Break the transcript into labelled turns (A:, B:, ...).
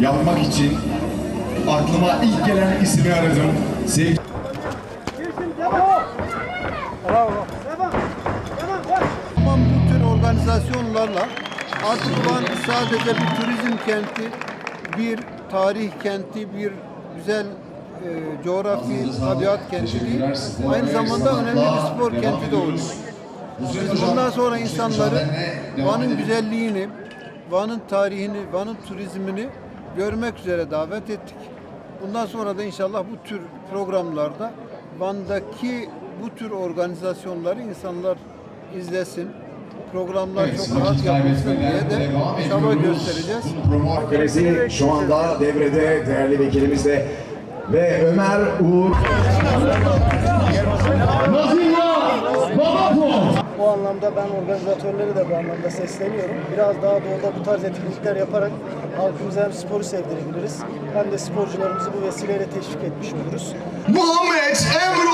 A: yapmak için aklıma ilk gelen ismi aradım. Sevgili
B: Ama bu tür organizasyonlarla artık Van sadece bir turizm kenti, bir tarih kenti, bir güzel e, coğrafi tabiat kenti değil, aynı zamanda önemli bir spor kenti de oldu. Biz bundan sonra insanları Van'ın güzelliğini, Van'ın tarihini, Van'ın turizmini görmek üzere davet ettik. Bundan sonra da inşallah bu tür programlarda Van'daki bu tür organizasyonları insanlar izlesin. Programlar çok rahat yapılsın diye de çaba göstereceğiz.
C: Kalesi şu anda devrede değerli vekilimiz de ve Ömer Uğur
D: Bu anlamda ben organizatörleri de bu anlamda sesleniyorum. Biraz daha doğuda bu tarz etkinlikler yaparak halkımıza hem sporu sevdirebiliriz hem de sporcularımızı bu vesileyle teşvik etmiş oluruz.
E: Muhammed Say